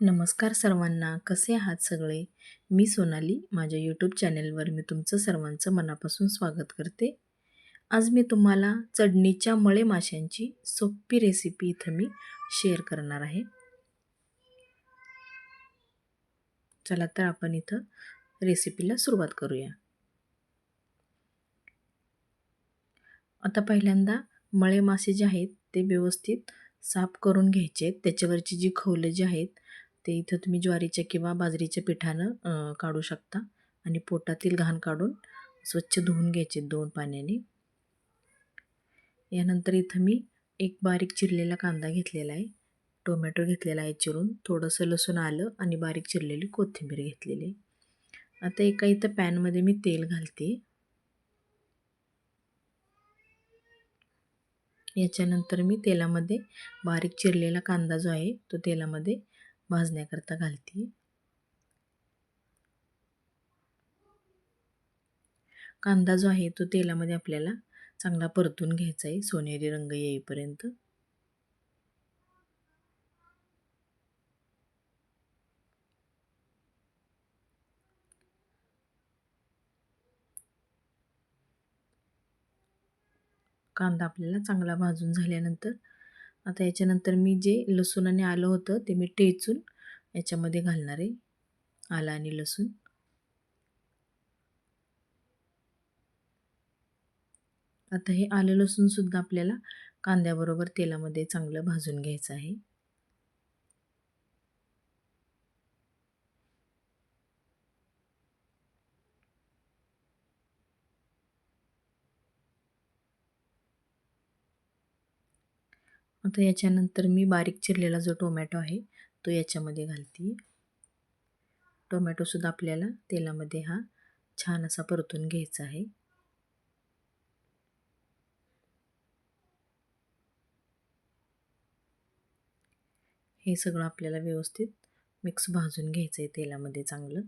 नमस्कार सर्वांना कसे आहात सगळे? मी सोनाली माझ्या यूट्यूब चॅनेलवर मी तुमचं सर्वांचं मनापासून स्वागत करते. आज मी तुम्हाला चढणीच्या मळे माशांची सोपी रेसिपी इथं मी शेअर करणार आहे. चला तर आपण इथं रेसिपीला सुरुवात करूया. आता पहिल्यांदा मळे मासे जे आहेत ते व्यवस्थित साफ करून घ्यायचे त्याच्यावरची जी खवलं जी आहेत ते इथं तुम्ही ज्वारीच्या किंवा बाजरीच्या पिठानं काढू शकता. आणि पोटातील घाण काढून स्वच्छ धुवून घ्यायचे दोन पाण्याने. यानंतर इथं मी एक बारीक चिरलेला कांदा घेतलेला आहे. टोमॅटो घेतलेला आहे चिरून. थोडंसं लसूण आलं आणि बारीक चिरलेली कोथिंबीर घेतलेली आता एका इथं पॅनमध्ये मी तेल घालते. याच्यानंतर मी तेलामध्ये बारीक चिरलेला कांदा जो आहे तो तेलामध्ये भाजण्याकरता घालते. कांदा जो आहे तो तेलामध्ये आपल्याला चांगला परतून घ्यायचा आहे. सोनेरी रंग येईपर्यंत. कांदा आपल्याला चांगला भाजून झाल्यानंतर आता याच्यानंतर मी जे लसूण आणि आलं होतं ते मी टेचून याच्यामध्ये घालणार आहे. आलं आणि लसूण. आता हे आलं लसूणसुद्धा आपल्याला कांद्याबरोबर तेलामध्ये चांगलं भाजून घ्यायचं आहे. आता याच्यानंतर मी बारीक चिरलेला जो टोमॅटो आहे तो याच्यामध्ये घालते. टोमॅटोसुद्धा आपल्याला तेलामध्ये हा छान असा परतून घ्यायचा आहे. हे सगळं आपल्याला व्यवस्थित मिक्स भाजून घ्यायचं आहे तेलामध्ये चांगलं.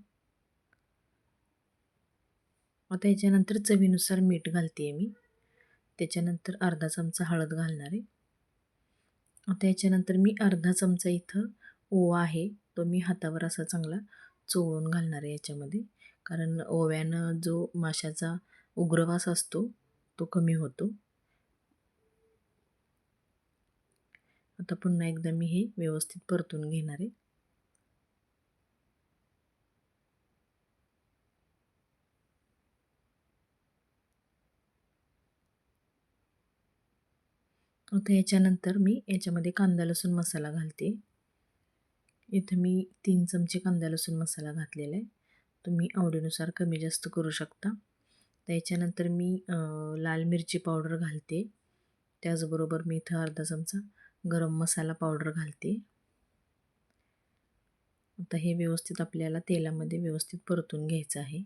आता याच्यानंतर चवीनुसार मीठ घालते आहे मी. त्याच्यानंतर अर्धा चमचा हळद घालणार आहे. आता याच्यानंतर मी अर्धा चमचा इथं ओवा आहे तो मी हातावर असा चांगला चोळून घालणार आहे याच्यामध्ये. कारण ओव्यानं जो माशाचा उग्रवास असतो तो कमी होतो. आता पुन्हा एकदा मी हे व्यवस्थित परतून घेणार आहे. आता याच्यानंतर मी याच्यामध्ये कांदा लसूण मसाला घालते. इथं मी तीन चमचे कांदा लसूण मसाला घातलेला आहे. तुम्ही आवडीनुसार कमी जास्त करू शकता. त्याच्यानंतर मी लाल मिरची पावडर घालते. त्याचबरोबर मी इथं अर्धा चमचा गरम मसाला पावडर घालते. आता हे व्यवस्थित आपल्याला तेलामध्ये व्यवस्थित परतून घ्यायचं आहे.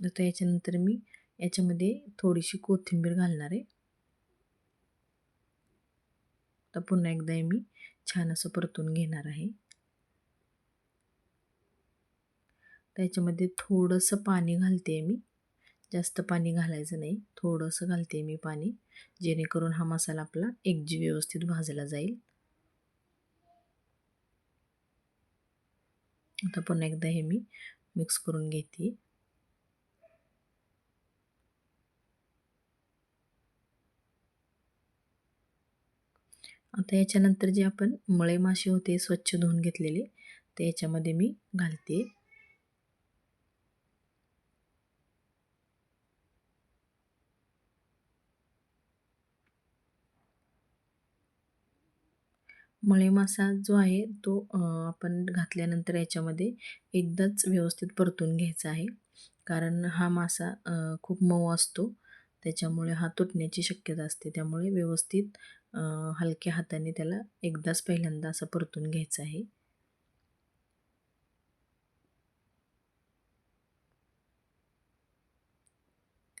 आता याच्यानंतर मी याच्यामध्ये थोडीशी कोथिंबीर घालणार आहे. तर पुन्हा एकदा मी छान असं परतून घेणार आहे. त्याच्यामध्ये थोडंसं पाणी घालते मी. जास्त पाणी घालायचं नाही. थोडंसं घालते मी पाणी जेणेकरून हा मसाला आपला एकजी व्यवस्थित भाजला जाईल. आता पुन्हा एकदा हे मी मिक्स करून घेते. आता याच्यानंतर जे आपण मळे मासे होते स्वच्छ धुवून घेतलेले ते याच्यामध्ये मी घालते. मळे मासा जो आहे तो आपण घातल्यानंतर याच्यामध्ये एकदाच व्यवस्थित परतून घ्यायचा आहे. कारण हा मासा खूप मऊ असतो. त्याच्यामुळे हा तुटण्याची शक्यता असते. त्यामुळे व्यवस्थित हलक्या हाताने त्याला एकदाच पहिल्यांदा असं परतून घ्यायचं आहे.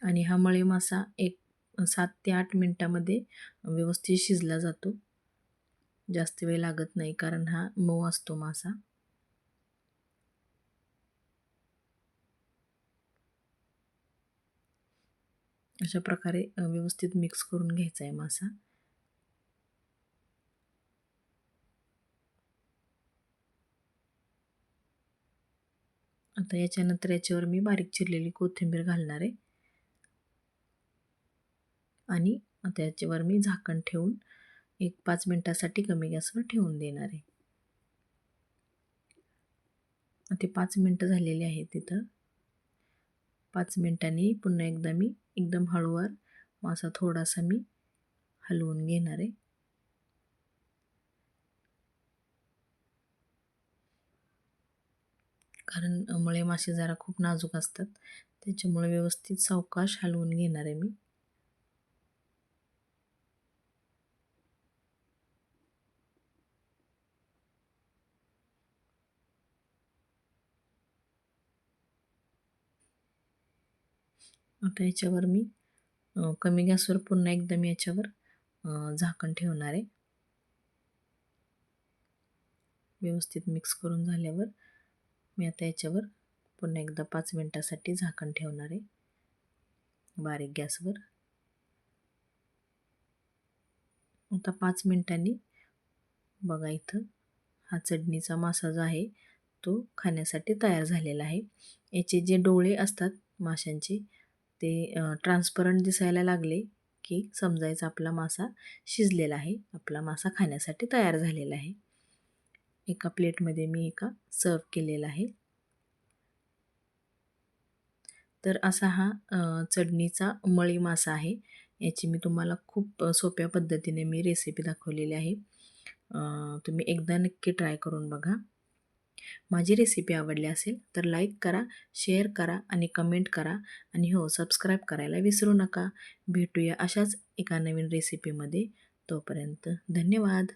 आणि हा मळे मासा एक सात ते आठ मिनटामध्ये व्यवस्थित शिजला जातो. जास्त वेळ लागत नाही कारण हा मऊ असतो मासा. अशा प्रकारे व्यवस्थित मिक्स करून घ्यायचा आहे मासा. आता याच्यानंतर याच्यावर मी बारीक चिरलेली कोथिंबीर घालणार. आहे आणि आता याच्यावर मी झाकण ठेवून एक पाच मिनटासाठी कमी गॅसवर ठेवून देणार. आहे ते पाच मिनटं झालेली आहेत तिथं पाच मिनटांनी पुन्हा एकदा मी एकदम हळूवार मासा थोडासा मी हलवून घेणार आहे. कारण मुळे मासे जरा खूप नाजूक असतात त्याच्यामुळे व्यवस्थित सावकाश हलवून घेणार आहे मी. आता याच्यावर मी कमी गॅसवर पुन्हा एकदा मी याच्यावर झाकण ठेवणार आहे. व्यवस्थित मिक्स करून झाल्यावर मी आता याच्यावर पुन्हा एकदा पाच मिनटासाठी झाकण ठेवणार आहे. बारीक गॅसवर. आता पाच मिनटांनी बघा इथं हा चढणीचा मासा जो आहे तो खाण्यासाठी तयार झालेला आहे. याचे जे डोळे असतात माशांचे ते ट्रान्सपरंट दिसायला लागले की समजायचं आपला मासा शिजलेला आहे. आपला मासा खाण्यासाठी तयार झालेला आहे. एका प्लेटमध्ये मी एका सर्व केलेला आहे. तर असा हा चटणीचा मळी मासा आहे. याची मी तुम्हाला खूप सोप्या पद्धतीने मी रेसिपी दाखवलेली आहे. तुम्ही एकदा नक्की ट्राय करून बघा. माझी रेसिपी आवडली असेल तर लाईक करा शेअर करा आणि कमेंट करा. आणि हो सबस्क्राईब करायला विसरू नका. भेटूया अशाच एका नवीन रेसिपीमध्ये तोपर्यंत धन्यवाद.